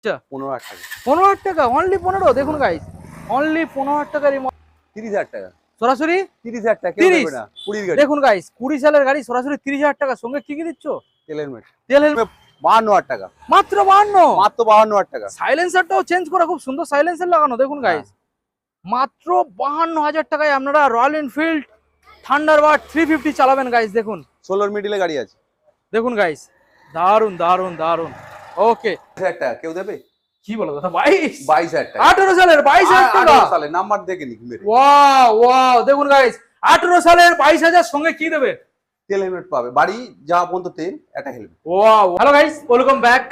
আচ্ছা। পনেরো হাজার টাকা। পনেরো হাজার টাকা অনলি পনেরো? দেখুন অনলি পনেরো হাজার টাকার এই তিরিশ হাজার টাকা। সরাসরি? তিরিশ হাজার টাকা কেউ 30? দেবে না কুড়ির গাড়ি। দেখুন কুড়ি সালের গাড়ি সরাসরি তিরিশ হাজার টাকা। সঙ্গে কি কি দিচ্ছ? তেল হেলমেট। তেল হেলমেট। বাহান্ন হাজার টাকা। মাত্র বাহান্ন? মাত্র বাহান্ন হাজার টাকা। সাইলেন্সারটাও চেঞ্জ করা খুব সুন্দর সাইলেন্সার লাগানো দেখুন গাইস মাত্র বাহান্ন হাজার টাকায় আপনারা Royal Enfield Thunderbird three fifty চালাবেন গাইস দেখুন। ষোলোর মিডিলে গাড়ি আছে। দেখুন গাইস দারুণ দারুণ দারুণ ওকে টাকা কেউ দেবে? কি বলো দাদা? বাইশ? বাইশ হাজার টাকা আঠেরো সালের বাইশ হাজার টাকা নাম্বার দেখে ওয়াও ওয়াও দেখুন গাইস আঠেরো সালের বাইশ হাজার সঙ্গে কি দেবে? তেল হেলমেট পাবে। বাড়ি যা পর্যন্ত তেল একটা helmet wow hello guys welcome back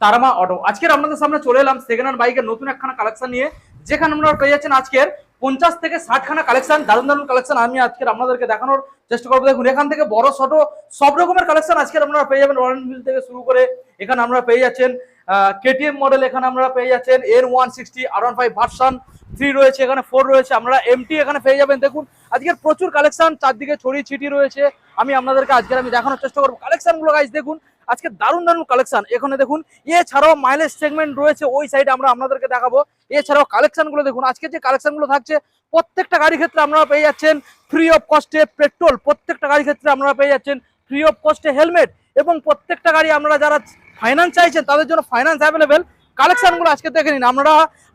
Taramaa auto আজকের আপনাদের সামনে চলে এলাম সেকেন্ড হ্যান্ড বাইকের নতুন একখানা কালেকশন নিয়ে। যেখানে আপনারা পেয়ে যাচ্ছেন আজকের পঞ্চাশ থেকে ষাট খানা কালেকশন দারুণ দারুণ কালেকশন আমি আজকের আপনাদেরকে দেখানোর চেষ্টা করব। দেখুন, এখান থেকে বড়, ছোট সব রকমের কালেকশন আজকের আপনারা পেয়ে যাবেন। রয়্যাল এনফিল্ড থেকে শুরু করে এখানে আমরা পেয়ে যাচ্ছেন কেটিএম মডেল এখানে আমরা পেয়ে যাচ্ছেন এর one sixty R one five version three রয়েছে, এখানে ফোর রয়েছে, আমরা এমটি এখানে পেয়ে যাবেন। দেখুন, আজকের প্রচুর কালেকশন চারদিকে ছড়িয়ে ছিটি রয়েছে। আমি আপনাদেরকে আজকের আমি দেখানোর চেষ্টা করব। কালেকশনগুলো গাইজ দেখুন, আজকে দারুণ দারুণ কালেকশন এখানে দেখুন, এছাড়াও মাইলেজ সেগমেন্ট রয়েছে, ওই সাইডে আমরা আপনাদেরকে দেখাবো। এছাড়াও কালেকশনগুলো, দেখুন আজকে যে কালেকশনগুলো থাকছে প্রত্যেকটা গাড়ির ক্ষেত্রে আপনারা পেয়ে যাচ্ছেন ফ্রি অফ কস্টে পেট্রোল প্রত্যেকটা গাড়ির ক্ষেত্রে আপনারা পেয়ে যাচ্ছেন ফ্রি অফ কস্টে হেলমেট এবং প্রত্যেকটা গাড়ি আপনারা যারা ফাইন্যান্স চাইছেন, তাদের জন্য ফাইন্যান্স অ্যাভেলেবেল কালেকশনগুলো আজকে দেখে নিন। আপনারা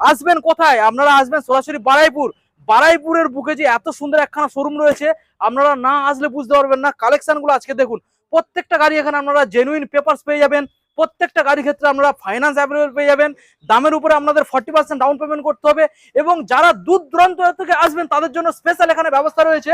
আসবেন কোথায়? আপনারা আসবেন সরাসরি বারাইপুর। বারাইপুরের বুকে যে এত সুন্দর একখানা শোরুম রয়েছে, আপনারা না আসলে বুঝতে পারবেন না। কালেকশনগুলো আজকে দেখুন। প্রত্যেকটা গাড়ি এখানে আপনারা জেনুইন পেপারস পেয়ে যাবেন। প্রত্যেকটা গাড়ির ক্ষেত্রে আপনারা ফাইন্যান্স অ্যাভেলেবল পেয়ে যাবেন। দামের উপরে আপনাদের ফর্টি পার্সেন্ট ডাউন পেমেন্ট করতে হবে এবং যারা দূর দূরান্ত থেকে আসবেন, তাদের জন্য স্পেশাল এখানে ব্যবস্থা রয়েছে।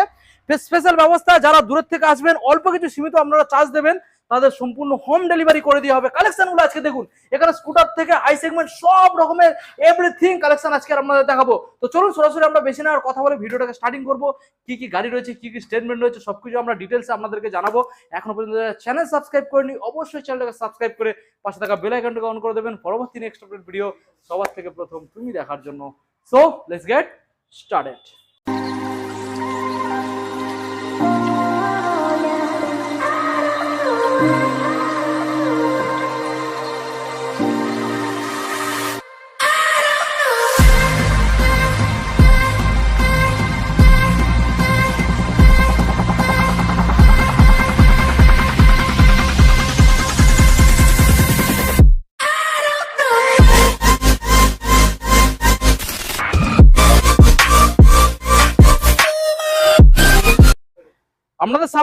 স্পেশাল ব্যবস্থা, যারা দূরের থেকে আসবেন, অল্প কিছু সীমিত আপনারা চার্জ দেবেন। তাদের সম্পূর্ণ হোম ডেলিভারি করে দেওয়া হবে। কালেকশনগুলো আজকে দেখুন, এখানে স্কুটার থেকে হাই সেগমেন্ট সব রকমের এভরিথিং কালেকশন আজকে আপনাদের দেখাবো। তো চলুন সরাসরি আমরা বেশি না আর কথা বলে ভিডিওটাকে স্টার্টিং করব। কি কি গাড়ি রয়েছে, কি কি স্টেটমেন্ট রয়েছে, সবকিছু আমরা ডিটেলসে আপনাদেরকে জানাব। এখনও পর্যন্ত চ্যানেল সাবস্ক্রাইব করেনি অবশ্যই চ্যানেলটাকে সাবস্ক্রাইব করে পাশে থাকা বেল আইকনটাকে অন করে দেবেন। পরবর্তী নেক্সট আপডেট ভিডিও সবার থেকে প্রথম তুমি দেখার জন্য। সো লেটস গেট স্টার্টেড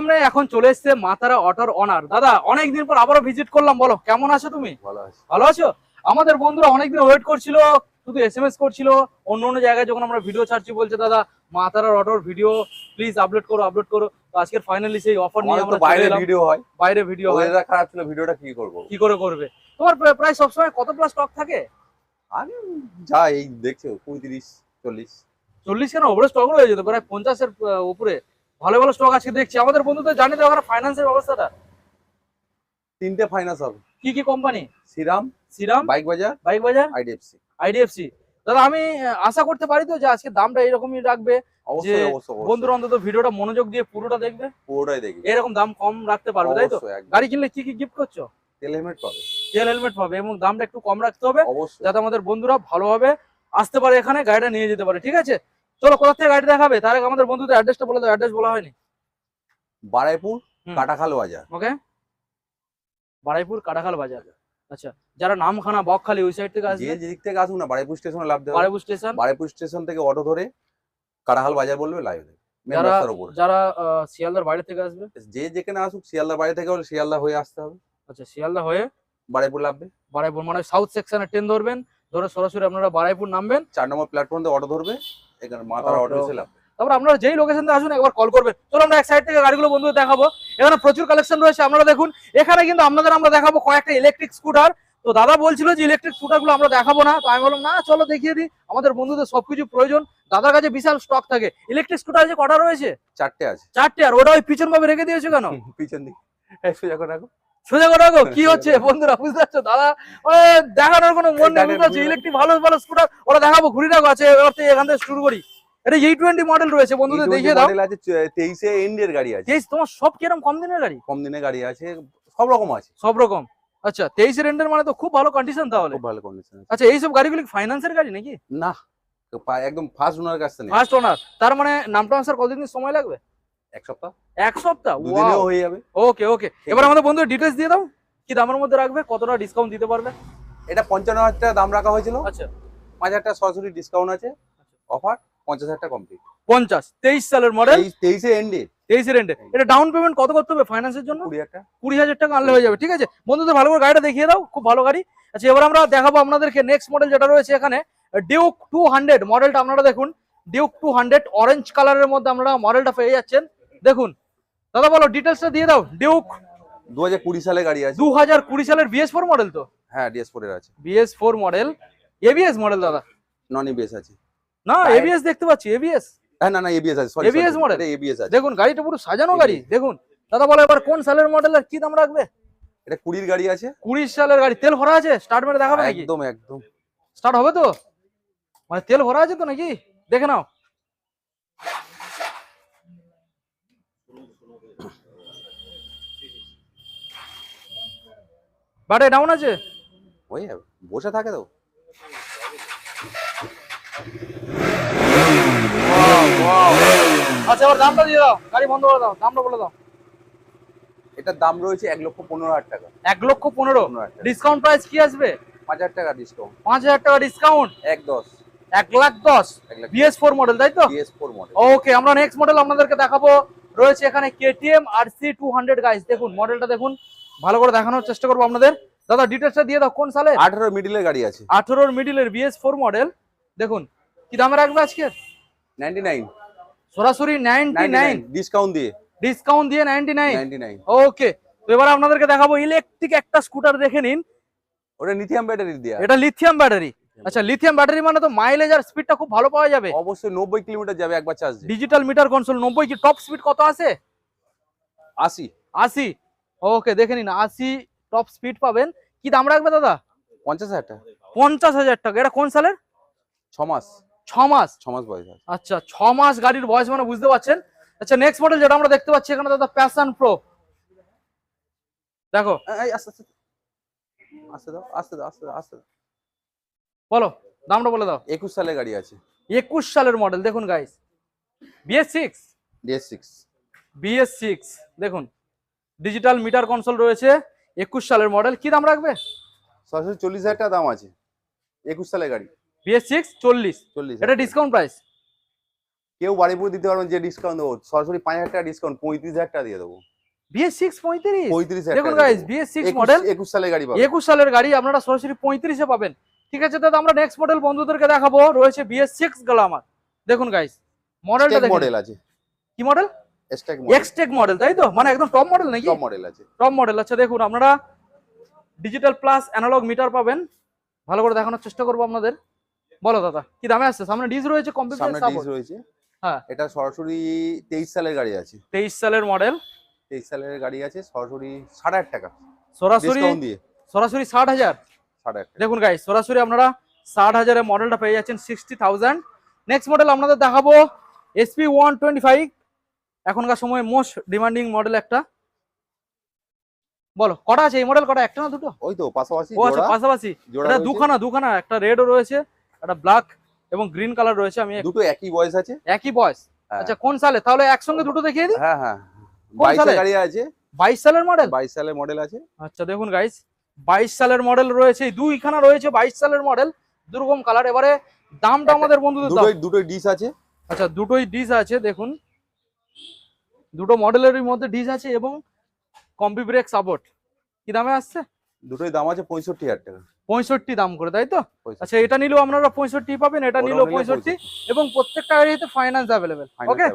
সামনে এখন চলে এসেছে মাতারা অটোর অনার দাদা অনেকদিন পর আবারও ভিজিট করলাম বলো কেমন আছো তুমি? ভালো আছে। ভালো আছো? আমাদের বন্ধুরা অনেকদিন ওয়েট করছিল শুধু এস এম এস করছিল অন্য অন্য জায়গায় যখন আমরা ভিডিও ছাড়ছি বলছে দাদা মা তারার অটোর ভিডিও প্লিজ আপলোড করো আপলোড করো। তো আজকের ফাইনালি সেই অফার নিয়ে আমরা বাইরে ভিডিও হয়। বাইরে ভিডিও হয়। ওয়েদার খারাপ ছিল ভিডিওটা কি করব? কি করে করবে? তোমার প্রায়- প্রায় সবসময় কত প্লাস স্টক থাকে? আমি যা এই দেখছ পঁয়ত্রিশ চল্লিশ। চল্লিশ কেন? ওপরে স্টক রয়ে যেত প্রায় পঞ্চাশের আহ, উপরে। ভালো ভালো স্টক আজকে দেখছি। আমাদের বন্ধু তো জানি তো ওখানে ফাইন্যান্সের ব্যবস্থাটা। তিনটে ফাইন্যান্স হবে। কি কি company Shriram Shriram bike Bazaar bike Bazaar IDFC IDFC দাদা আমি আশা করতে পারি তো যে আজকে দামটা এরকমই রাখবে? অবশ্যই অবশ্যই অবশ্যই। বন্ধুরা অন্তত ভিডিওটা মনোযোগ দিয়ে পুরোটা দেখবে? পুরোটাই দেখি এরকম দাম কম রাখতে পারবে তাই তো? গাড়ি কিনলে কি কি গিফট করছ? তেল হেলমেট পাবে। তেল হেলমেট পাবে এবং দামটা একটু কম রাখতে হবে যাতে আমাদের বন্ধুরা ভালোভাবে আসতে পারে এখানে গাড়িটা নিয়ে যেতে পারে ঠিক আছে? চলো কোথা থেকে গাড়ি দেখাবে? তার আগে আমাদের বন্ধুদের অ্যাড্রেসটা বলে দাও অ্যাড্রেস বলা হয়নি। বারাইপুর। কাটাখাল বাজার। ওকে বারাইপুর কাটাখাল বাজার। আচ্ছা যারা নামখানা বকখালি ওই সাইড থেকে আসবে? যে দিক থেকে আসুক না বারাইপুর স্টেশনে লাভ দেবে বারাইপুর স্টেশন বারাইপুর স্টেশন থেকে অটো ধরে কাটাখাল বাজার বলবে লাইভ দেবে। যারা যারা শিয়ালদার বাইরে থেকে আসবে? যে যেখানে আসুক শিয়ালদা বাড়ি থেকে হলে শিয়ালদা হয়ে আসতে হবে। আচ্ছা শিয়ালদা হয়ে বারাইপুর লাভবে বারাইপুর মানে সাউথ সেকশনে ট্রেন ধরবেন ধরে সরাসরি আপনারা বারাইপুর নামবেন। চার নম্বর প্ল্যাটফর্ম থেকে অটো ধরবে। এখানে তারপর আপনারা যেই লোকেশন আসুন একবার কল করবেন। চলো আমরা এক সাইড থেকে গাড়িগুলো বন্ধুদের দেখাবো। এখানে প্রচুর কালেকশন রয়েছে আপনারা দেখুন। এখানে কিন্তু আপনাদের আমরা দেখাবো কয়েকটা ইলেকট্রিক স্কুটার তো দাদা বলছিল যে ইলেকট্রিক স্কুটারগুলো আমরা দেখাবো না তো আমি বললাম না চলো দেখিয়ে দিই। আমাদের বন্ধুদের সবকিছু প্রয়োজন। দাদার কাছে বিশাল স্টক থাকে। ইলেকট্রিক স্কুটার যে কটা রয়েছে? চারটে আছে। চারটে আর ওটা ওই পিছন ভাবে রেখে দিয়েছ কেন? পিছন দিকে। রাখো সোজা রাখো কি হচ্ছে? বন্ধুরা বুঝতে পারছ? দাদা ওই দেখানোর কোনো মন নেই বুঝতে পারছ? ইলেকট্রিক ভালো ভালো স্কুটার ওরা দেখাবো ঘুরি রাখো আছে এবার থেকে এখান থেকে শুরু করি। এটা ই টোয়েন্টি মডেল রয়েছে বন্ধুদের দেখিয়ে দাও। আছে তেইশে গাড়ি আছে। এই তোমার সব কিরম কম দিনের গাড়ি? কম দিনে গাড়ি আছে সব রকম আছে। সব রকম। আচ্ছা তেইশ রেন্ডের মানে তো খুব ভালো কন্ডিশন তাহলে। খুব ভালো কন্ডিশন আচ্ছা এইসব গাড়িগুলি ফাইন্যান্সের গাড়ি নাকি? না একদম ফার্স্ট ওনার কাছ থেকে ফার্স্ট ওনার তার মানে নাম ট্রান্সফার কতদিন সময় লাগবে? এক সপ্তাহ? এক সপ্তাহ? হয়ে যাবে। ওকে ওকে এবার আমাদের বন্ধুদের ডিটেলস দিয়ে দাও। কি দামের মধ্যে রাখবে? কতটা ডিসকাউন্ট দিতে পারবে? এটা পঞ্চান্ন হাজার টাকা দাম রাখা হয়েছিল। আচ্ছা। পাঁচ হাজার টাকা সরাসরি ডিসকাউন্ট আছে। অফার পঞ্চাশ হাজার টাকা কমপ্লিট পঞ্চাশ তেইশ সালের মডেল তেইশে এন্ডে তেইশ রেন্ডে এটা ডাউন পেমেন্ট কত করতে হবে ফাইন্যান্সের জন্য? কুড়ি হাজার টাকা। আনলে হয়ে যাবে ঠিক আছে? বন্ধুদের ভালো করে গাড়িটা দেখিয়ে দাও খুব ভালো গাড়ি। আচ্ছা এবার আমরা দেখাবো আপনাদেরকে নেক্সট মডেল যেটা রয়েছে এখানে ডিউক টু হান্ড্রেড মডেলটা আপনারা দেখুন। ডিউক টু হান্ড্রেড অরেঞ্জ কালারের মধ্যে আপনারা মডেলটা পেয়ে যাচ্ছেন। দেখুন দাদা বলো ডিটেলসটা দিয়ে দাও। ডিউক দু হাজার কুড়ি সালে গাড়ি আছে। দু হাজার কুড়ি সালের বিএস ফোর মডেল তো? হ্যাঁ ডিএস ফোর এর আছে। BS four model ABS model দাদা। নন এবিএস আছে। না এবিএস দেখতে পাচ্ছি এবিএস হ্যাঁ না না এবিএস আছে সরি ABS model? এবিএস আছে। দেখুন গাড়িটা পুরো সাজানো গাড়ি। দেখুন দাদা বলো এবার কোন সালের মডেল আর কি দাম রাখবে? এটা কুড়ির গাড়ি আছে। কুড়ি সালের গাড়ি। তেল ভরা আছে? স্টার্ট মেরে দেখাবে নাকি? একদম একদম। স্টার্ট হবে তো? মানে তেল ভরা আছে তো নাকি? দেখে নাও। বাটে ডাউন আছে? ওই বসে থাকে তো। আচ্ছা এবার দামটা দিয়ে দাও গাড়ি বন্ধ করে দাও দামটা বলে দাও। এটার দাম রয়েছে এক লক্ষ পনেরো হাজার টাকা। এক লক্ষ পনেরো? ডিসকাউন্ট প্রাইস কি আসবে? পাঁচ হাজার টাকা ডিসকাউন্ট পাঁচ হাজার টাকা ডিসকাউন্ট এক দশ। এক লাখ দশ? বিএস ফোর মডেল তাই তো? ফোর মডেল ওকে আমরা নেক্সট মডেল আপনাদেরকে দেখাবো। রয়েছে এখানে KTM R C two hundred guys দেখুন মডেলটা দেখুন। ভালো করে দেখানোর চেষ্টা করব আপনাদের। দাদা ডিটেলসটা দিয়ে দাও কোন সালে আঠারো মিডিলের গাড়ি আছে। আঠেরোর মিডিলের বিএস ফোর মডেল দেখুন কি দামে রাখবে আজকে নাইনটি নাইন সরাসরি নাইনটি নাইন ডিসকাউন্ট দিয়ে। ডিসকাউন্ট দিয়ে ninety nine ninety nine okay তো এবার আপনাদেরকে দেখাবো ইলেকট্রিক একটা স্কুটার দেখে নিন। ওটা লিথিয়াম ব্যাটারি দিয়ে। এটা লিথিয়াম ব্যাটারি আচ্ছা লিথিয়াম ব্যাটারি মানে তো মাইলেজ আর স্পিডটা খুব ভালো পাওয়া যাবে। অবশ্যই নব্বই কিলোমিটার যাবে একবার চার্জ ডিজিটাল মিটার কনসোল নব্বই কি টপ স্পিড কত আছে? আশি। আশি। ওকে দেখে নিন আশি টপ স্পিড পাবেন। কি দাম রাখবে দাদা? পঞ্চাশ হাজার টাকা। পঞ্চাশ হাজার টাকা। এটা কোন সালের? ছ মাস। ছ মাস? ছ মাস বয়স আছে। আচ্ছা ছ মাস গাড়ির বয়স মানে বুঝতে পারছেন? আচ্ছা নেক্সট মডেল যেটা আমরা দেখতে পাচ্ছি এখানে দাদা প্যাশন প্রো দেখো। এই, আস্তে দাও আস্তে দাও আস্তে দাও আস্তে দাও। বলো দামটা বলে দাও। একুশ সালের গাড়ি আছে। একুশ সালের মডেল দেখুন guys BS six DS six BS six দেখুন। ডিজিটাল মিটার কনসোল রয়েছে একুশ সালের মডেল কি দাম রাখবে? সরাসরি চল্লিশ হাজার টাকা দাম আছে একুশ সালের গাড়ি। বিএস সিক্স চল্লিশ। চল্লিশ এটা ডিসকাউন্ট প্রাইস কেউ বাড়ি পুরো দিতে পারবেন যে ডিসকাউন্ট দেবো সরাসরি পাঁচ হাজার টাকা ডিসকাউন্ট পঁয়ত্রিশ হাজার টাকা দিয়ে দেবো। বিএস সিক্স পঁয়ত্রিশ? পঁয়ত্রিশ দেখুন গাইস বিএস সিক্স মডেল একুশ সালের গাড়ি একুশ সালের গাড়ি আপনারা সরাসরি পঁয়ত্রিশে পাবেন। ঠিক আছে দাদা আমরা নেক্সট মডেল বন্ধুদেরকে দেখাবো রয়েছে বিএস সিক্স গ্লামার দেখুন গাইস মডেলটা দেখুন। মডেল আছে। কি মডেল এক্সটেক মডেল তাই তো? মানে একদম টপ মডেল নাকি? মডেল আছে। টপ মডেল আচ্ছা দেখুন আপনারা ডিজিটাল প্লাস অ্যানালগ মিটার পাবেন। ভালো করে দেখানোর চেষ্টা করব আপনাদের। বলো দাদা কি দামে আসছে? সামনে ডিস রয়েছে সামনে কম্পিউটার রয়েছে। হ্যাঁ। এটা সরাসরি তেইশ সালের গাড়ি আছে। তেইশ সালের মডেল তেইশ সালের গাড়ি আছে সরাসরি ষাট হাজার টাকা। সরাসরি সরাসরি দেখুন গাইস সরাসরি আপনারা ষাট হাজারের মডেলটা পেয়ে যাচ্ছেন সিক্সটি থাউজেন্ড নেক্সট মডেল আপনাদের দেখাবো এসপি ওয়ান টোয়েন্টি ফাইভ এখনকার সময় মোস্ট ডিমান্ডিং মডেল একটা। বলো কটা আছে এই মডেল কটা? একটা না দুটো? ওই তো পাশাপাশি ও আচ্ছা পাশাপাশি। এটা দুখানা দুখানা। একটা রেডও রয়েছে একটা ব্ল্যাক এবং গ্রিন কালার রয়েছে। আমি দুটো একই বয়স আছে? একই বয়স। হ্যাঁ। আচ্ছা কোন সালে? তাহলে একসঙ্গে দুটো দেখিয়ে দিই। হ্যাঁ হ্যাঁ। বাইশ সালে? গাড়ি আছে। বাইশ সালের মডেল বাইশ সালের মডেল আছে। আচ্ছা দেখুন গাইস বাইশ সালের মডেল রয়েছে। দুইখানা রয়েছে বাইশ সালের মডেল দুরকম কালার এবারে দামটা আমাদের বন্ধুদের দুটোই দুটোই ডিস আছে। আচ্ছা দুটোই ডিস আছে দেখুন। দুটো মডেলেরই মধ্যে ডিস আছে এবং কম্পি ব্রেক সাপোর্ট কি দামে আসছে? দুটোই দাম আছে পঁয়ষট্টি হাজার টাকা। পঁয়ষট্টি দাম করে তাই তো? আচ্ছা এটা নিলেও আপনারা পঁয়ষট্টি পাবেন এটা নিলেও পঁয়ষট্টি। এবং প্রত্যেকটা গাড়িতে ফাইন্যান্স অ্যাভেলেবেল ওকে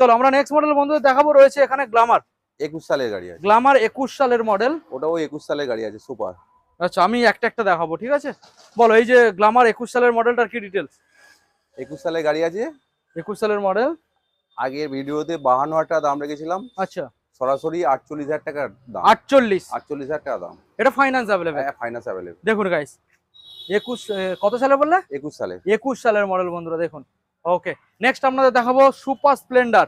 চলো আমরা নেক্সট মডেল বন্ধুদের দেখাবো রয়েছে এখানে গ্লামার একুশ সালের গাড়ি আছে। গ্লামার একুশ সালের মডেল ওটাও একুশ সালের গাড়ি আছে সুপার আচ্ছা আমি একটা একটা দেখাবো ঠিক আছে? বলো এই যে গ্লামার একুশ সালের মডেলটার কি ডিটেলস একুশ সালের গাড়ি আছে। একুশ সালের মডেল আগের ভিডিওতে বাহান্ন হাজার টাকা দাম রেখেছিলাম। আচ্ছা। সরাসরি আটচল্লিশ হাজার টাকার দাম। আটচল্লিশ? আটচল্লিশ হাজার টাকা দাম। এটা ফাইন্যান্স অ্যাভেলেবেল ফাইন্যান্স অ্যাভেলেবল দেখুন গাইস একুশ কত সালে বললে? একুশ সালে। একুশ সালের মডেল বন্ধুরা দেখুন। ওকে নেক্সট আপনাদের দেখাবো সুপার স্প্লেন্ডার।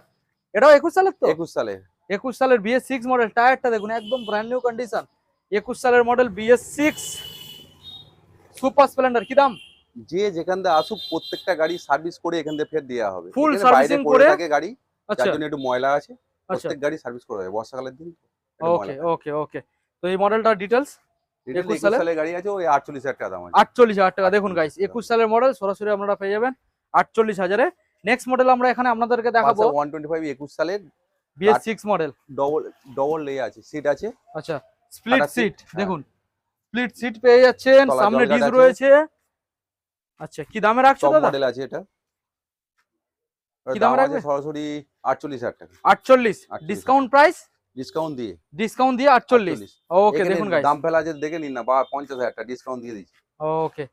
এটাও একুশ সালের তো? একুশ সালে। একুশ সালের বিএস সিক্স মডেল টায়ারটা দেখুন একদম ব্র্যান্ড নিউ কন্ডিশন একুশ সালের model BS six Super Splendor কি দাম? যে যেখান থেকে আসুক প্রত্যেকটা গাড়ি সার্ভিস করে এখান থেকে ফের দেওয়া হবে। এখানে বাইরে করে? থাকে গাড়ি যার আচ্ছা। জন্য একটু ময়লা আছে আচ্ছা। প্রত্যেক গাড়ি সার্ভিস করে হবে বর্ষাকালের দিন ওকে ওকে ওকে তো এই মডেলটার ডিটেলস Retail 21 21 সালের? গাড়ি আছে ওই আটচল্লিশ হাজার টাকা দাম আছে। আটচল্লিশ হাজার টাকা দেখুন গাইস 48,000 একুশ সালের মডেল সরাসরি আপনারা পেয়ে যাবেন আটচল্লিশ হাজারে। নেক্সট মডেল আমরা এখানে আপনাদেরকে দেখাবো। ওয়ান টোয়েন্টি ফাইভ একুশ সালের BS six model double double লে আছে সিট আছে। আচ্ছা স্প্লিট সিট হ্যাঁ। দেখুন স্প্লিট সিট পেয়ে যাচ্ছেন সামনে ডিস রয়েছে। আচ্ছা কি দামে রাখছো দাদা? মডেল আছে এটা। কি দাম রাখবে? সরাসরি আটচল্লিশ হাজার টাকা। আটচল্লিশ। 48,000 ডিসকাউন্ট প্রাইস ডিসকাউন্ট দিয়ে। ডিসকাউন্ট দিয়ে আটচল্লিশ। 48 ওকে দেখুন গাইস দাম ফেলা আছে দেখে নিন না বা পঞ্চাশ হাজার টাকা ডিসকাউন্ট দিয়ে দিচ্ছি। ওকে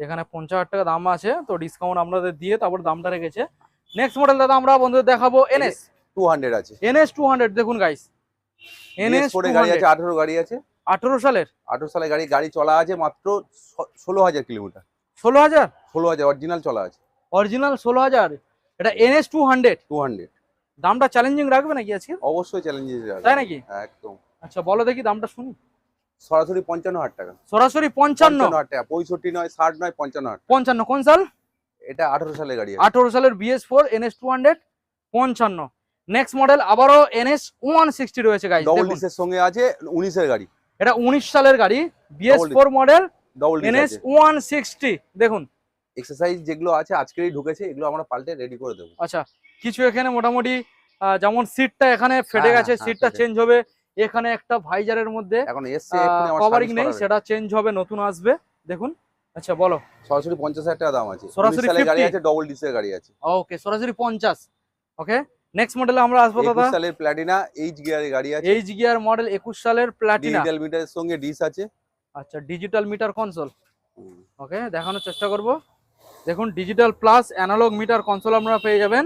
এখানে পঞ্চাশ হাজার টাকা দাম আছে তো ডিসকাউন্ট আপনাদের দিয়ে তারপর দামটা রেখেছে। নেক্সট মডেল দাদা আমরা বন্ধুদের দেখাবো এনএস টু হান্ড্রেড আছে। এনএস টু হান্ড্রেড দেখুন গাইস এনএস এনএস গাড়ি আছে আঠেরো গাড়ি আছে। আঠেরো সালের। আঠেরো সালের গাড়ি গাড়ি চলা আছে মাত্র ষ- ষোলো হাজার কিলোমিটার। ষোলো হাজার? ষোলো হাজার অরিজিনাল চলা আছে। অরিজিনাল ষোলো হাজার। এটা NS two hundred two hundred দামটা চ্যালেঞ্জিং রাখবে নাকি আজকে? অবশ্যই চ্যালেঞ্জেস তাই নাকি? একদম। আচ্ছা বলো দেখি দামটা শুনি। সরাসরি পঞ্চান্ন হাজার টাকা। সরাসরি পঞ্চান্ন। হাজার টাকা। পঁয়ষট্টি নয় ষাট নয় পঞ্চান্ন হাজার পঞ্চান্ন কোন সাল? এটা আঠেরো সালের গাড়ি আঠেরো সালের BS four NS two hundred পঞ্চান্ন। নেক্সট মডেল আবারও এনএস ওয়ান সিক্সটি রয়েছে গাইস ডবল ডিসের সঙ্গে আছে উনিশের গাড়ি। এটা উনিশ সালের গাড়ি। BS four model double NS আছে। ওয়ান সিক্সটি দেখুন। এক্সারসাইজ যেগুলো আছে আজকেরই ঢুকেছে এগুলো আমরা পাল্টে রেডি করে দেবো। আচ্ছা কিছু এখানে মোটামুটি যেমন সিটটা এখানে ফেটে হ্যাঁ, গেছে হ্যাঁ, সিটটা চেঞ্জ হবে। এখানে একটা ভাইজারের মধ্যে এখন এসছে কভারিং নেই সেটা চেঞ্জ হবে নতুন আসবে দেখুন। আচ্ছা বলো। সরাসরি পঞ্চাশ হাজার টাকা দাম আছে। সরাসরি গাড়ি আছে ডবল ডিসের গাড়ি আছে। ওকে সরাসরি পঞ্চাশ। ওকে নেক্সট মডেলে আমরা আসব দাদা। একুশ সালের প্ল্যাটিনা এইচ গিয়ারের গাড়ি আছে। এইচ গিয়ার মডেল একুশ সালের প্লাটিনা ডিজিটাল মিটারের সঙ্গে ডিস আছে। আচ্ছা ডিজিটাল মিটার কনসোল ওকে দেখানোর চেষ্টা করব। দেখুন digital plus analog meter console আপনারা পেয়ে যাবেন।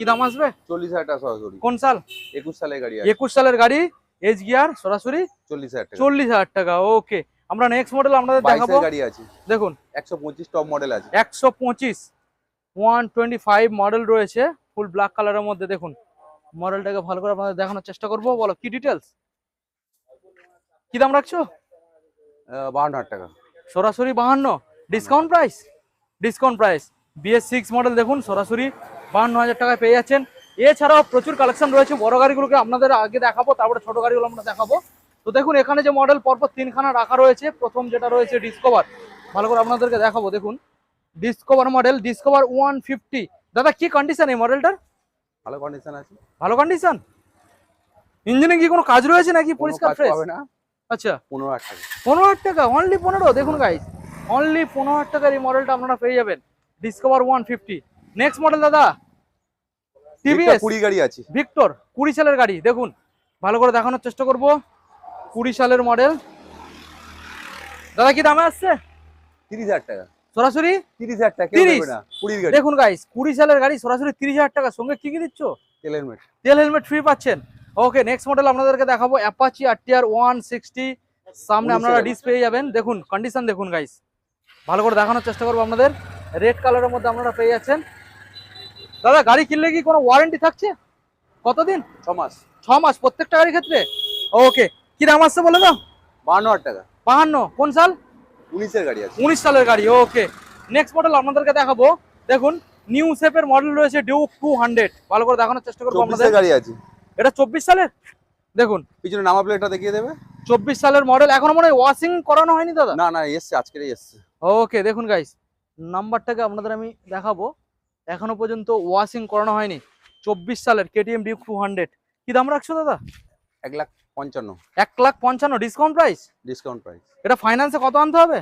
কি দাম আসবে? চল্লিশ হাজার টাকা সরাসরি। কোন সাল? একুশ সালের গাড়ি একুশ সালের গাড়ি এইচ গিয়ার সরাসরি? চল্লিশ হাজার টাকা। চল্লিশ হাজার টাকা ওকে আমরা নেক্সট মডেল আপনাদের দেখাবো। গাড়ি আছে। দেখুন। একশো পঁচিশ টপ মডেল আছে। একশো পঁচিশ ওয়ান টোয়েন্টি ফাইভ মডেল রয়েছে ফুল ব্ল্যাক কালারের মধ্যে দেখুন। মডেলটাকে ভালো করে আপনাদের দেখানোর চেষ্টা করব। বলো কি ডিটেলস কি দাম রাখছো? বাহান্ন হাজার টাকা। সরাসরি বাহান্ন discount price discount price BS six model দেখুন সরাসরি বাহান্ন হাজার টাকায় পেয়ে যাচ্ছেন। এছাড়াও প্রচুর কালেকশন রয়েছে বড় গাড়িগুলোকে আপনাদের আগে দেখাবো তারপরে ছোট গাড়িগুলো আমরা দেখাবো। তো দেখুন এখানে যে মডেল পরপর তিনখানা রাখা রয়েছে। প্রথম যেটা রয়েছে ডিসকভার ভালো করে আপনাদেরকে দেখাবো দেখুন। Discover model Discover one fifty দাদা কি কন্ডিশন এই মডেলটার ভালো কন্ডিশন আছে। ভালো কন্ডিশন ইঞ্জিনে কি কোনো কাজ রয়েছে নাকি? পরিষ্কার ফ্রেশ না। আচ্ছা। পনেরো হাজার টাকা। পনেরো হাজার টাকা? অনলি পনেরো? দেখুন গাইস অনলি পনেরো হাজার টাকার এই মডেলটা আপনারা পেয়ে যাবেন। Discover one fifty next model দাদা টিভিএস কুড়ি গাড়ি আছে। ভিক্টর কুড়ি সালের গাড়ি দেখুন। ভালো করে দেখানোর চেষ্টা করব। কুড়ি সালের মডেল দাদা কি দামে আসছে? তিরিশ হাজার টাকা। সরাসরি? তিরিশ হাজার টাকা 30 কুড়ির গাড়ি। দেখুন গাইস কুড়ি সালের গাড়ি সরাসরি তিরিশ হাজার টাকা সঙ্গে কি কি দিচ্ছ? তেল হেলমেট তেল হেলমেট ফ্রি পাচ্ছেন। ওকে নেক্সট মডেল আপনাদেরকে দেখাবো অ্যাপাচি আরটিআর ওয়ান সিক্সটি সামনে আপনারা। ডিস পেয়ে যাবেন। দেখুন কন্ডিশন দেখুন গাইস ভালো করে দেখানোর চেষ্টা করব আপনাদের। রেড কালারের মধ্যে আপনারা পেয়ে যাচ্ছেন। দাদা গাড়ি কিনলে কি কোনো ওয়ারেন্টি থাকছে? কতদিন? ছ মাস। ছ মাস প্রত্যেকটা গাড়ির ক্ষেত্রে? ওকে কি দাম আসছে বলে দাও? বাহান্ন হাজার টাকা। বাহান্ন। কোন সাল? উনিশের গাড়ি আছে। উনিশ সালের গাড়ি ওকে নেক্সট মডেল আপনাদেরকে দেখাবো। দেখুন নিউ শেপের মডেল রয়েছে ডিউক টু হান্ড্রেড ভালো করে দেখানোর চেষ্টা করব আপনাদের। গাড়ি আছে। এটা চব্বিশ সালের? দেখুন। পিছনে নামা প্লেটটা দেখিয়ে দেবে। চব্বিশ সালের মডেল এখনও মনে হয় ওয়াশিং করানো হয়নি দাদা? না না এসছে আজকেরই এসছে। ওকে দেখুন গাইস নাম্বারটাকে আপনাদের আমি দেখাবো। এখনও পর্যন্ত ওয়াশিং করানো হয়নি। চব্বিশ সালের কেটিএম ডিউক টু হান্ড্রেড কি দাম রাখছো দাদা? এক লাখ পঞ্চান্ন। এক লাখ পঞ্চান্ন ডিসকাউন্ট প্রাইস ডিসকাউন্ট প্রাইস এটা ফাইন্যান্সে কত আনতে হবে?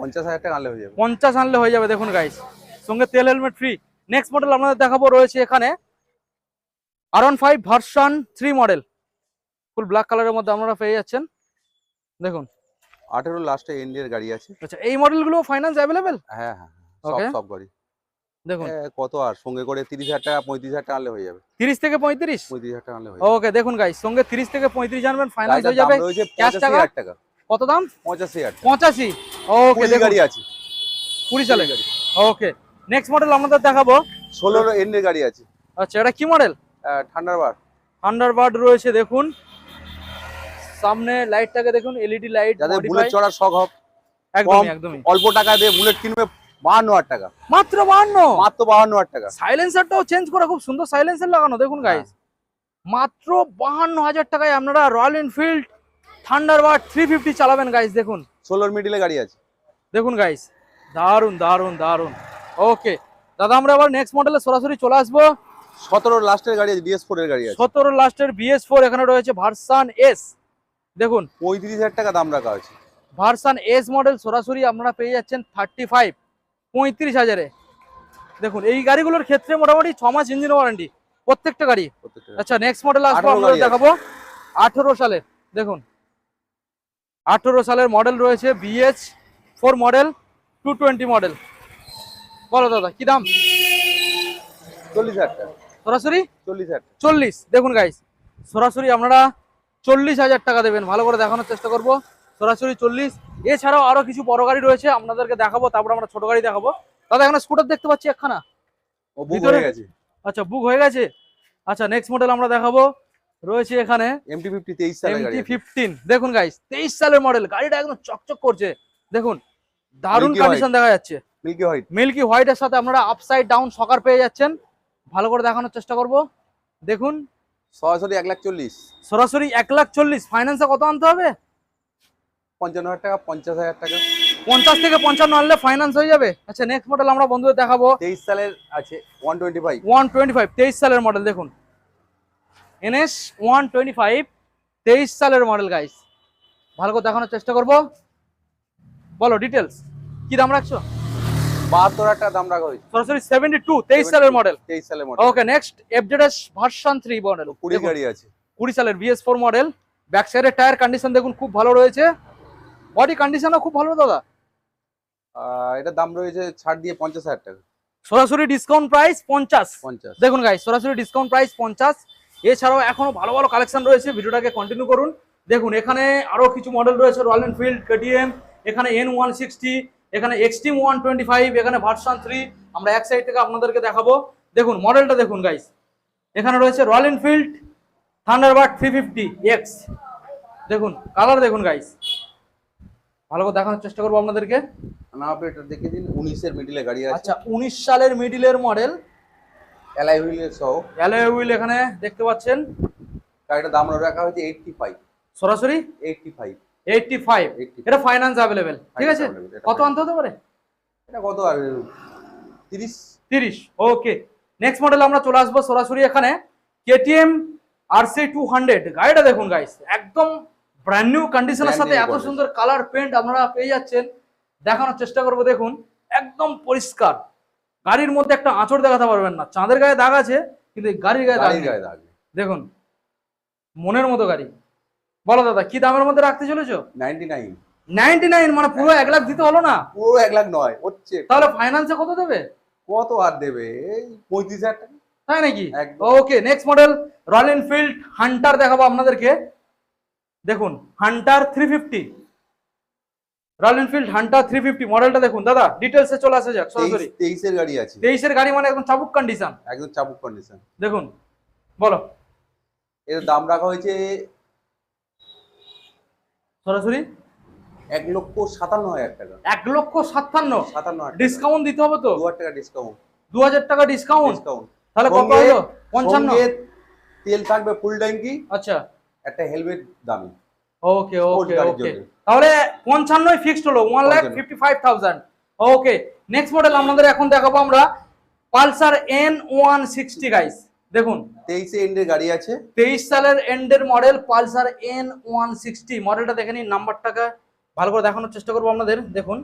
পঞ্চাশ হাজার টাকা আনলে হয়ে যাবে। পঞ্চাশ আনলে হয়ে যাবে দেখুন গাইস সঙ্গে তেল হেলমেট ফ্রি নেক্সট মডেল আপনাদের দেখাবো রয়েছে এখানে। R one five version three model full black কালারের মধ্যে আপনারা পেয়ে যাচ্ছেন। দেখুন। আঠেরো লাস্টে ইন্ডিয়ার গাড়ি আছে। আচ্ছা এই মডেলগুলো ফাইন্যান্স অ্যাভেলেবেল হ্যাঁ হ্যাঁ সব সব গাড়ি। দেখুন। কত আর? সঙ্গে করে তিরিশ হাজার টাকা পঁয়ত্রিশ হাজার টাকা হয়ে যাবে। তিরিশ থেকে পঁয়ত্রিশ? পঁয়ত্রিশ হাজার টাকা হয়ে ওকে দেখুন গাইস সঙ্গে তিরিশ থেকে পঁয়ত্রিশ জানবেন গাড়িটার হয়ে যাবে টাকা? হাজার টাকা। কত দাম? পঁচাশি হাজার পঁচাশি। ওকে গাড়ি আছে। কুড়ি সালে গাড়ি। ওকে নেক্সট মডেল আমাদের দেখাবো। ষোলোর এন্ডের গাড়ি আছে। আচ্ছা এটা কি মডেল ঠান্ডার বার? থান্ডারবার্ড রয়েছে দেখুন। সামনে লাইটটাকে দেখুন এলইডি লাইট যাদের বুলেট চড়ার শখ হোক একদমই কম- একদমই। অল্প টাকা দিয়ে বুলেট কিনবে বাহান্ন হাজার টাকা। মাত্র বাহান্ন? মাত্র বাহান্ন হাজার টাকা। সাইলেন্সারটাও চেঞ্জ করে খুব সুন্দর সাইলেন্সার লাগানো দেখুন হ্যাঁ। গাইস মাত্র বাহান্ন হাজার টাকায় আপনারা Royal Enfield Thunderbird three fifty চালাবেন গাইস দেখুন। ষোলোর মিডিলে গাড়ি আছে। দেখুন গাইস দারুণ দারুণ দারুণ ওকে দাদা আমরা আবার নেক্সট মডেলে সরাসরি চলে আসব। সতেরো লাস্টের গাড়ি আছে ডিএস ফোর এর গাড়ি আছে। সতেরো লাস্টের বিএস ফোর এখানে রয়েছে ভার্সান এস দেখুন পঁয়ত্রিশ হাজার টাকা দাম রাখা আছে ভার্সান এস মডেল সরাসরি আপনারা পেয়ে যাচ্ছেন থার্টি ফাইভ পঁয়ত্রিশ হাজারে। দেখুন এই গাড়িগুলোর ক্ষেত্রে মোটামুটি ছ মাস ইঞ্জিন ওয়ারেন্টি প্রত্যেকটা গাড়ি। আচ্ছা নেক্সট মডেল আসব আপনাদের দেখাবো। আঠেরো সালের দেখুন আঠেরো সালের মডেল রয়েছে BH four model two twenty model বলো দাদা কি দাম? চল্লিশ হাজার টাকা। সরাসরি? চল্লিশ হাজার চল্লিশ। দেখুন গাইস সরাসরি আপনারা চল্লিশ হাজার টাকা দেবেন। ভালো করে দেখানোর চেষ্টা করব। সরাসরি চল্লিশ। এছাড়াও আরও কিছু বড় গাড়ি রয়েছে আপনাদেরকে দেখাবো তারপর আমরা ছোট গাড়ি দেখাবো। দাদা এখানে স্কুটার দেখতে পাচ্ছি একখানা? ও বুক হয়ে গেছে। আচ্ছা বুক হয়ে গেছে? আচ্ছা নেক্সট মডেল আমরা দেখাবো। রয়েছে এখানে এমটি ফিফটি তেইশ এমটি ফিফটিন দেখুন গাইস তেইশ সালের মডেল গাড়িটা একদম চকচক করছে। দেখুন দারুণ Milky কন্ডিশন দেখা যাচ্ছে। মিল্কি হোয়াইট মিল্কি হোয়াইটের সাথে আপনারা আপসাইড ডাউন সকার পেয়ে যাচ্ছেন। ভালো করে দেখানোর চেষ্টা করব। দেখুন। সরাসরি এক লাখ চল্লিশ। সরাসরি এক লাখ চল্লিশ। ফাইন্যান্সে কত আনতে হবে? পঞ্চান্ন হাজার টাকা পঞ্চাশ হাজার টাকা। পঞ্চাশ থেকে পঞ্চান্ন আনলে ফাইন্যান্স হয়ে যাবে। আচ্ছা নেক্সট মডেল আমরা বন্ধুদের দেখাবো। তেইশ সালের আছে one twenty five one twenty five তেইশ সালের মডেল দেখুন। এনএস ওয়ান টোয়েন্টি ফাইভ তেইশ সালের মডেল গাইস ভালো করে দেখানোর চেষ্টা করব। বলো ডিটেলস কি দাম রাখছো? বাহাত্তর হাজার দাম রাখা হয়েছে। সরাসরি সেভেন্টি টু তেইশ সালের মডেল তেইশ সালের model okay next FZS version three model কুড়ি গাড়ি আছে। কুড়ি সালের বিএস ফোর মডেল ব্যাক সাইডের টায়ার কন্ডিশন দেখুন খুব ভালো রয়েছে। বডি কন্ডিশনও খুব ভালো দাদা? এটার দাম রয়েছে ছাড় দিয়ে পঞ্চাশ হাজার টাকা। সরাসরি ডিসকাউন্ট প্রাইস পঞ্চাশ। পঞ্চাশ। দেখুন গাইস সরাসরি ডিসকাউন্ট প্রাইস পঞ্চাশ। এছাড়াও এখনও ভালো ভালো কালেকশন রয়েছে ভিডিওটাকে কন্টিনিউ করুন। দেখুন এখানে আরও কিছু মডেল রয়েছে রয়্যাল এনফিল্ড কেটিএম এখানে এন ওয়ান সিক্সটি এখানে এক্সট্রিম ওয়ান টোয়েন্টি ফাইভ এখানে ভার্সন থ্রি আমরা এক সাইড থেকে আপনাদেরকে দেখাবো। দেখুন মডেলটা দেখুন গাইস এখানে রয়েছে Royal Enfield Thunderbird three fifty X দেখুন কালার দেখুন গাইস ভালো করে দেখানোর চেষ্টা করব আপনাদেরকে। না আপনি এটা দেখে দিন। উনিশের মিডিলে গাড়ি আছে। আচ্ছা উনিশ সালের মিডিলের মডেল অ্যালাই হুইলের সহ। হুইল এখানে দেখতে পাচ্ছেন। গাড়িটার দাম রাখা হয়েছে এইটটি ফাইভ সরাসরি? Eighty five eighty five eighty এটা ফাইন্যান্স অ্যাভেলেবেল ঠিক আছে? কত আনতে হতে পারে? এটা কত আর তিরিশ? তিরিশ। ওকে নেক্সট মডেল আমরা চলে আসব সরাসরি এখানে। KTM R C two hundred গাড়িটা দেখুন গাইস একদম ব্র্যান্ড নিউ কন্ডিশনের সাথে এত সুন্দর কালার পেন্ট আপনারা পেয়ে যাচ্ছেন। দেখানোর চেষ্টা করব দেখুন। একদম পরিষ্কার। গাড়ির মধ্যে একটা আঁচড় দেখাতে পারবেন না। চাঁদের গায়ে দাগ আছে কিন্তু গাড়ির গায়ে দাগ দেখুন। মনের মতো গাড়ি। বলো দাদা কি দামের মধ্যে রাখতে চলেছো? Ninety nine. নাইনটি নাইন মানে পুরো এক লাখ দিতে হলো না? পুরো এক লাখ নয় হচ্ছে। তাহলে ফাইন্যান্সে কত দেবে? কত আর দেবে? এই পঁয়ত্রিশ হাজার টাকা। তাই নাকি। Okay next model Royal Enfield Hunter দেখাবো আপনাদেরকে। দেখুন Hunter three fifty Royal Enfield Hunter three fifty মডেলটা দেখুন। দাদা ডিটেলসে চলে আসা যাক সরাসরি। তেইশের গাড়ি আছে। তেইশের গাড়ি মানে একদম চাবুক কন্ডিশন একদম চাবুক কন্ডিশন দেখুন বলো। এর দাম রাখা হয়েছে সরাসরি? এক লক্ষ সাতান্ন হাজার টাকা। এক লক্ষ সাতান্ন? সাতান্ন ডিসকাউন্ট দিতে হবে তো? দু হাজার টাকা ডিসকাউন্ট দু হাজার টাকা ডিসকাউন্ট ডিসকাউন্ট তাহলে কত হলো? পঞ্চান্ন? তেল থাকবে ফুল ট্যাঙ্কি আচ্ছা। একটা হেলমেট দামি। ওকে ওকে ওকে তাহলে পঞ্চান্নই ফিক্সড হলো one lakh fifty five thousand okay next model আপনাদের এখন দেখাবো আমরা। Pulsar N one sixty guys দেখুন। তেইশে এন্ডের গাড়ি আছে। তেইশ সালের এন্ডের model Pulsar N one sixty মডেলটা দেখে নিন নাম্বারটাকে ভালো করে দেখানোর চেষ্টা করব আপনাদের। দেখুন।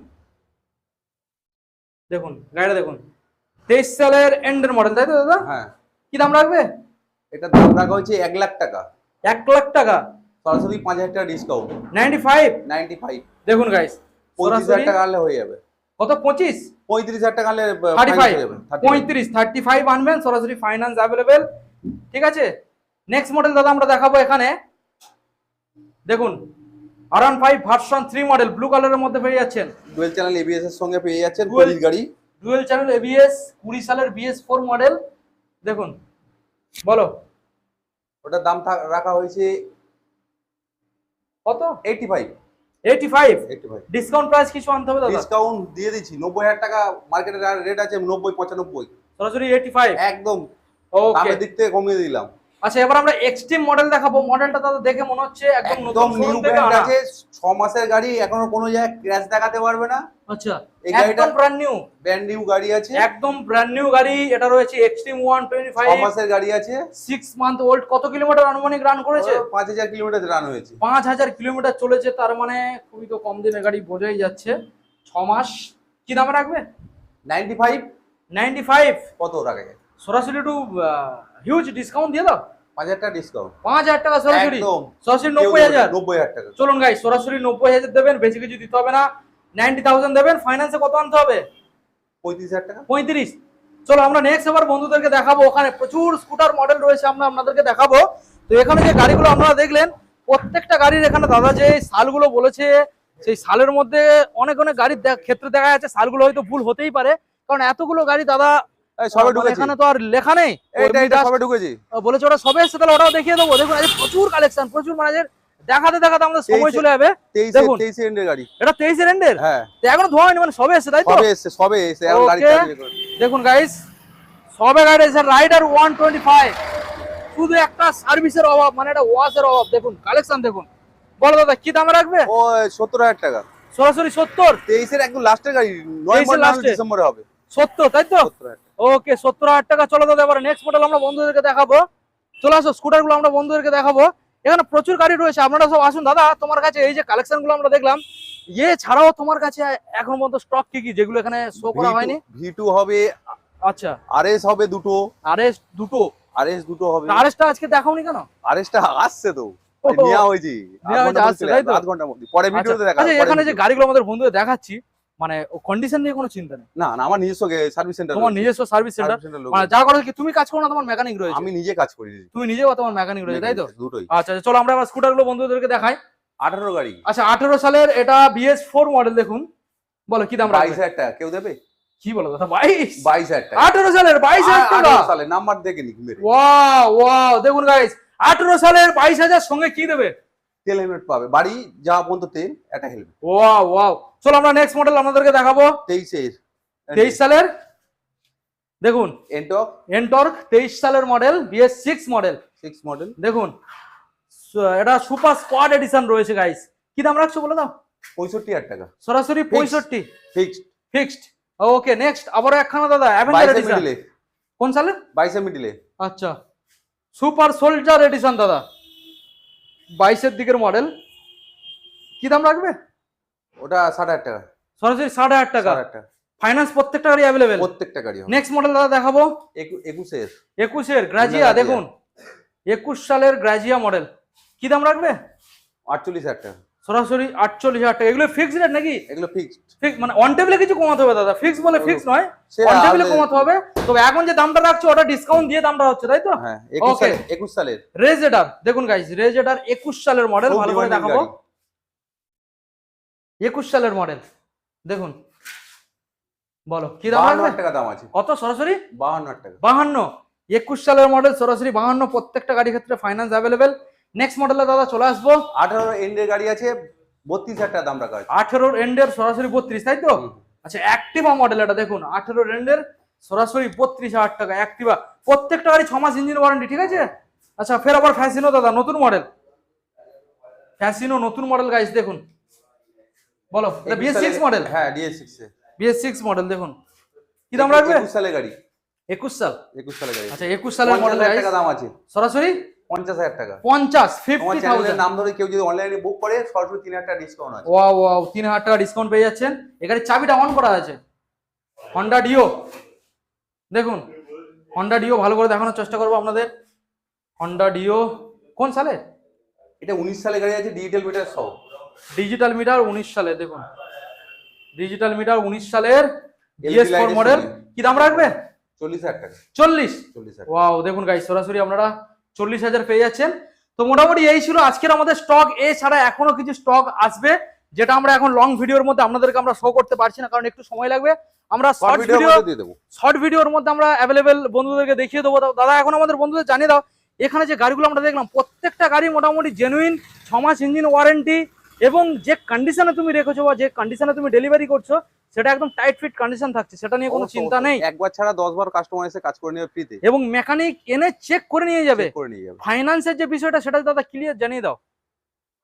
দেখুন গাড়িটা দেখুন। তেইশ সালের এন্ডের মডেল তাই তো দাদা? হ্যাঁ। কি দাম রাখবে? এটা দাম রাখা হয়েছে এক লাখ টাকা। এক লাখ টাকা? সরাসরি পাঁচ হাজার টাকা discount ninety five ninety five দেখুন গাইস পঁয়ত্রিশ হাজার টাকা আনলে হয়ে যাবে। কত? পঁচিশ? পঁয়ত্রিশ হাজার টাকা থার্টি ফাইভ 35 পঁয়ত্রিশ থার্টি ফাইভ আনবেন সরাসরি ফাইন্যান্স অ্যাভেলেবেল ঠিক আছে? নেক্সট মডেল দাদা আমরা দেখাবো এখানে। দেখুন R one five version three model blue কালারের মধ্যে পেয়ে যাচ্ছেন। ডুয়েল চ্যানেল এবিএস এর সঙ্গে পেয়ে যাচ্ছেন কুড়ির গাড়ি। ডুয়েল চ্যানেল এবিএস কুড়ি সালের বিএস ফোর মডেল দেখুন বলো। ওটার দাম রাখা হয়েছে কত? Eighty five eighty five eighty five discount price কিছু আনতে হবে দাদা? ডিসকাউন্ট দিয়ে দিচ্ছি। নব্বই হাজার টাকা মার্কেটের রেট আছে নব্বই পঁচানব্বই। সরাসরি এইটি ফাইভ একদম। ওকে দামের দিক থেকে কমিয়ে দিলাম। আচ্ছা এবার আমরা এক্সট্রিম মডেল দেখাবো। মডেলটা দাদা দেখে মনে হচ্ছে একদম নতুন নিউ ব্র্যান্ড আছে ছ মাসের গাড়ি এখনও কোনো জায়গায় ক্র্যাশ দেখাতে পারবে না। আচ্ছা এই গাড়িটা- একদম ব্র্যান্ড নিউ ব্র্যান্ড নিউ গাড়ি আছে। একদম ব্র্যান্ড নিউ গাড়ি এটা রয়েছে এক্সট্রিম ওয়ান টোয়েন্টি ছ ফাইভ মাসের গাড়ি আছে। সিক্স মান্থ ওল্ড কত কিলোমিটার আনুমানিক রান করেছে? ও পাঁচ হাজার কিলোমিটার রান হয়েছে। পাঁচ হাজার কিলোমিটার চলেছে তার মানে খুবই তো কম দিনের গাড়ি বোঝাই যাচ্ছে। ছ মাস কি দামে রাখবে? নাইনটি ফাইভ নাইনটি ফাইভ কত রাখে সরাসরি একটু হিউজ ডিসকাউন্ট দিয়ে দাও। পাঁচ হাজার টাকা ডিসকাউন্ট পাঁচ হাজার টাকা সরাসরি। সরাসরি নব্বই হাজার। নব্বই হাজার টাকা। চলুন গাই সরাসরি নব্বই হাজার দেবেন বেশি কিছু দিতে হবে না। নাইনটি থাউজেন্ড দেবেন ফাইন্যান্সে কত আনতে হবে? পঁয়ত্রিশ হাজার টাকা। পঁয়ত্রিশ। চলো আমরা নেক্সট বন্ধুদেরকে দেখাবো ওখানে প্রচুর স্কুটার মডেল রয়েছে আমরা আপনাদেরকে দেখাবো। তো এখানে যে গাড়িগুলো আপনারা দেখলেন প্রত্যেকটা গাড়ির এখানে দাদা যে সালগুলো বলেছে সেই সালের মধ্যে অনেক অনেক গাড়ির ক্ষেত্রে দেখা যাচ্ছে সালগুলো হয়তো ভুল হতেই পারে। কারণ এতগুলো গাড়ি দাদা সবে মানে এখানে তো আর লেখা নেই। এইটা এটা সবে ঢুকেছি। বলেছে ওটা সবে এসছে তাহলে ওটাও দেখিয়ে দেবো। দেখুন প্রচুর কালেকশন প্রচুর মানে দেখাতে দেখাতে আমাদের সময় চলে যাবে। তেইশে দেখুন। তেইশে এন্ডের গাড়ি। এটা তেইশের এন্ডের হ্যাঁ। এখনও ধোয়া হয়নি মানে সবে এসছে তাই তো? সবে এসছে সবে এসছে এখন গাড়ি Okay. চালিয়ে করে। দেখুন গাইস সবে গাড়ি এসে রাইডার ওয়ান টোয়েন্টি ফাইভ শুধু একটা সার্ভিসের অভাব মানে একটা ওয়াশের অভাব। দেখুন কালেকশন দেখুন। বলো দাদা কি দামে রাখবে? ও সত্তর হাজার টাকা। সরাসরি সত্তর? তেইশের একদম লাস্টের গাড়ি নভেম্বর last ডিসেম্বরে হবে। সত্তর তাই তো? সত্তর হাজার ওকে সত্তর হাজার টাকা চলো দাদা এবার। নেক্সট মডেল আমরা বন্ধুদেরকে দেখাবো। চলে আসো স্কুটারগুলো আমরা বন্ধুদেরকে দেখাবো। এখানে প্রচুর গাড়ি রয়েছে আপনারা সব আসুন। দাদা তোমার কাছে এই যে কালেকশনগুলো আমরা দেখলাম ইয়ে ছাড়াও তোমার কাছে এখন পর্যন্ত স্টক কি কি যেগুলো এখানে শো করা হয়নি? ভি টু হবে আচ্ছা। আর এস হবে দুটো। আর এস দুটো? আর এস দুটো হবে। আর এসটা আজকে দেখাওনি কেন? আর এসটা আসছে তো। নেওয়া হয়েছে। আধ ঘণ্টার মধ্যে পরে ভিডিওতে দেখা আচ্ছা, এখানে যে গাড়িগুলো আমাদের বন্ধুদের দেখাচ্ছি মানে কন্ডিশন নিয়ে কোনো চিন্তা নেই। না না আমার নিজস্ব সার্ভিস সেন্টার তোমার নিজস্ব সার্ভিস সেন্টার মানে যা করো কি তুমি কাজ করো না তোমার মেকানিক রয়েছে। আমি নিজে কাজ করি। তুমি নিজেও তোমার মেকানিক রয়েছে তাই তো? দুটোই। আচ্ছা আচ্ছা, চলো আমরা এবার স্কুটারগুলো বন্ধুদেরকে দেখাই। আঠারো গাড়ি। আচ্ছা আঠেরো সালের এটা বিএস ফোর মডেল দেখুন। বলো কি দাম বাইশ রাখবে হাজার টাকা কেউ দেবে? কি বলো দাদা বাইশ? বাইশ হাজার টাকা। আঠেরো সালের বাইশ হাজার টাকা? আঠারো সালে নাম্বার দেখে নি মেরে ওয়াও ওয়াও দেখুন গাইস আঠেরো সালের বাইশ হাজার সঙ্গে কি দেবে? তেল হেলমেট পাবে। বাড়ি যা পর্যন্ত তেল একটা হেলমেট ওয়াও ওয়াও। চলো আমরা নেক্সট মডেল আপনাদেরকে দেখাবো। তেইশের তেইশ সালের? দেখুন। এন্টক এনটর্ক তেইশ সালের model BS six model six model দেখুন। এটা সুপার স্কোয়াড এডিশন রয়েছে গাইস কি দাম রাখছো বলে দাও? পঁয়ষট্টি হাজার টাকা। সরাসরি পঁয়ষট্টি। ফিক্সড ফিক্সড ওকে নেক্সট আবারও একখানা দাদা অ্যাভেঞ্জার এডিশন কোন সালের বাইশে মিডিলে আচ্ছা। সুপার সোলজার এডিশন দাদা। বাইশের দিকের মডেল কি দাম রাখবে? ওটা ষাট হাজার টাকা। সরাসরি ষাট হাজার টাকা। ফাইন্যান্স প্রত্যেকটা গাড়ি অ্যাভেলেবেল প্রত্যেকটা গাড়ি নেক্সট মডেল দাদা দেখাবো। একু- একুশের। একুশের গ্রাজিয়া দেখুন। একুশ সালের গ্রাজিয়া মডেল কি দাম রাখবে? আটচল্লিশ হাজার টাকা। সরাসরি আটচল্লিশ হাজার টাকা। এগুলো ফিক্সড রেট নাকি? এগুলো ফিক্সড ফিক্স মানে অন টেবিলে কিছু কমাতে হবে দাদা। ফিক্স বলে ফিক্স নয়। অন টেবিলে কমাতে হবে। তবে এখন যে দামটা রাখছে ওটা ডিসকাউন্ট দিয়ে দামটা হচ্ছে তাই তো? হ্যাঁ. সালে একুশ সালের। রেজেডার দেখুন গাইস রেজেডার একুশ সালের মডেল ভালো করে দেখাবো। একুশ সালের মডেল দেখুন। বলো কি দাম রাখবে? টাকা দাম আছে। কত সরাসরি? বাহান্ন হাজার টাকা। বাহান্ন। একুশ সালের মডেল সরাসরি বাহান্ন প্রত্যেকটা গাড়ি ক্ষেত্রে ফাইন্যান্স অ্যাভেলেবেল নেক্সট মডেলে দাদা চলে আসব। আঠারো এন্ডের গাড়ি আছে বত্রিশ হাজার টাকা দাম রাখা আছে আঠেরোর এন্ডের সরাসরি বত্রিশ তাই তো? আচ্ছা অ্যাক্টিভা মডেল এটা দেখুন আঠেরোর এন্ডের সরাসরি বত্রিশ হাজার টাকা অ্যাক্টিভা প্রত্যেকটা গাড়ি ছ মাস ইঞ্জিন ওয়ারেন্টি ঠিক আছে? আচ্ছা ফের আবার ফ্যাসিনো দাদা নতুন মডেল ফ্যাসিনো নতুন মডেল গাইস দেখুন। বলো এটা বিএস সিক্স মডেল হ্যাঁ DS six BS six model দেখুন। কি দাম রাখবে? একুশ সালের গাড়ি। একুশ সাল। একুশ সালের গাড়ি। আচ্ছা একুশ সালের মডেল টাকা দাম আছে। সরাসরি? পঞ্চাশ হাজার টাকা। পঞ্চাশ তোমার ফিফটি থাউজেন্ড নাম ধরে কেউ যদি অনলাইনে বুক করে সরাসরি তিন হাজার টাকা ডিসকাউন্ট আছে। তিন হাজার টাকা ডিসকাউন্ট পেয়ে যাচ্ছেন। এখানে চাবিটা অন করা আছে। হন্ডা ডিও দেখুন হন্ডা ডিও ভালো করে দেখানোর চেষ্টা করব আপনাদের। হন্ডা ডিও কোন সালে? এটা উনিশ সালের গাড়ি আছে ডিজিটাল মিটার সহ। ডিজিটাল মিটার উনিশ সালে দেখুন। ডিজিটাল মিটার উনিশ সালের ফোর মডেল কি দাম রাখবে? চল্লিশ হাজার টাকা। চল্লিশ? চল্লিশ ওয়াও দেখুন গাই সরাসরি আপনারা চল্লিশ হাজার পেয়ে যাচ্ছেন। তো মোটামুটি এই ছিল আজকের আমাদের স্টক এছাড়া এখনও কিছু স্টক আসবে যেটা আমরা এখন লং ভিডিওর মধ্যে আপনাদেরকে আমরা শো করতে পারছি না কারণ একটু সময় লাগবে। আমরা শর্ট ভিডিও শর্ট ভিডিওর মধ্যে আমরা অ্যাভেলেবেল বন্ধুদেরকে দেখিয়ে দেবো। দাদা এখন আমাদের বন্ধুদের জানিয়ে দাও এখানে যে গাড়িগুলো আমরা দেখলাম প্রত্যেকটা গাড়ি মোটামুটি জেনুইন ছ মাস ইঞ্জিন ওয়ারেন্টি এবং যে কন্ডিশনে তুমি রেখেছো বা যে কন্ডিশনে তুমি ডেলিভারি করছ সেটা একদম টাইট ফিট কন্ডিশন থাকছে সেটা নিয়ে কোনো চিন্তা নেই। একবার ছাড়া দশ বার কাস্টমার এসে কাজ করে নেবে ফ্রিতে এবং মেকানিক এনে চেক করে নিয়ে যাবে। করে নিয়ে যাবে। ফাইন্যান্সের যে বিষয়টা সেটা দাদা ক্লিয়ার জানিয়ে দাও।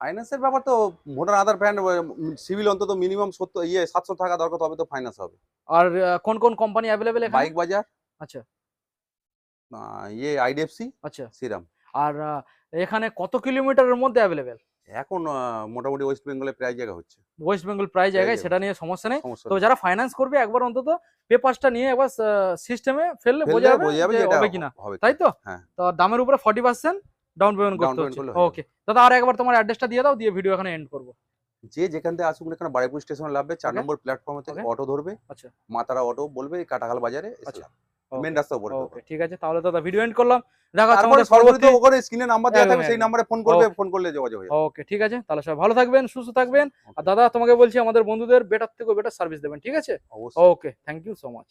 ফাইন্যান্সের ব্যাপার তো মোটর আধার ব্র্যান্ড সিভিল অন্তত মিনিমাম সত্তর ইয়ে সাতশো টাকা দরকার তবে তো ফাইন্যান্স হবে। আর কোন কোন কোম্পানি অ্যাভেলেবেল এখানে? বাইক বাজার। আচ্ছা। ইয়ে আইডিএফসি আচ্ছা। সিরাম আর এখানে কত কিলোমিটারের মধ্যে অ্যাভেলেবেল এখন মোটামুটি ওয়েস্ট বেঙ্গলে প্রায় জায়গা হচ্ছে। ওয়েস্ট বেঙ্গল প্রায় জায়গায়। সেটা নিয়ে সমস্যা নেই। তো যারা ফাইন্যান্স করবে একবার অন্তত পেপারসটা নিয়ে একবার সিস্টেমে ফেললে বোঝা যাবে হবে কিনা। তাই তো? হ্যাঁ। তো দামের উপরে ফর্টি পার্সেন্ট ডাউন পেমেন্ট করতে হচ্ছে। ওকে দাদা আর একবার তোমার অ্যাড্রেসটা দিয়ে দাও দিয়ে ভিডিও এখানে এন্ড করব। যে যেখান থেকে আসুক এখানে বাড়িপুর স্টেশনে লাভবে চার নম্বর প্ল্যাটফর্মে থেকে অটো ধরবে আচ্ছা। মাতারা অটো বলবে কাটাখাল বাজারে আচ্ছা। মেন Okay, রাস্তা উপরে ওকে ঠিক আছে তাহলে দাদা ভিডিও এন্ড করলাম। দেখা হচ্ছে আমাদের সরাসরি ওখানে স্ক্রিনে নাম্বার দেওয়া থাকবে সেই নম্বরে নাম্বারে ফোন করবে ফোন করলে যোগাযোগ হয়ে ওকে ঠিক আছে তাহলে সবাই ভালো থাকবেন সুস্থ থাকবেন। আর দাদা তোমাকে বলছি আমাদের বন্ধুদের বেটার থেকে বেটার সার্ভিস দেবেন ঠিক আছে? Okay thank you so much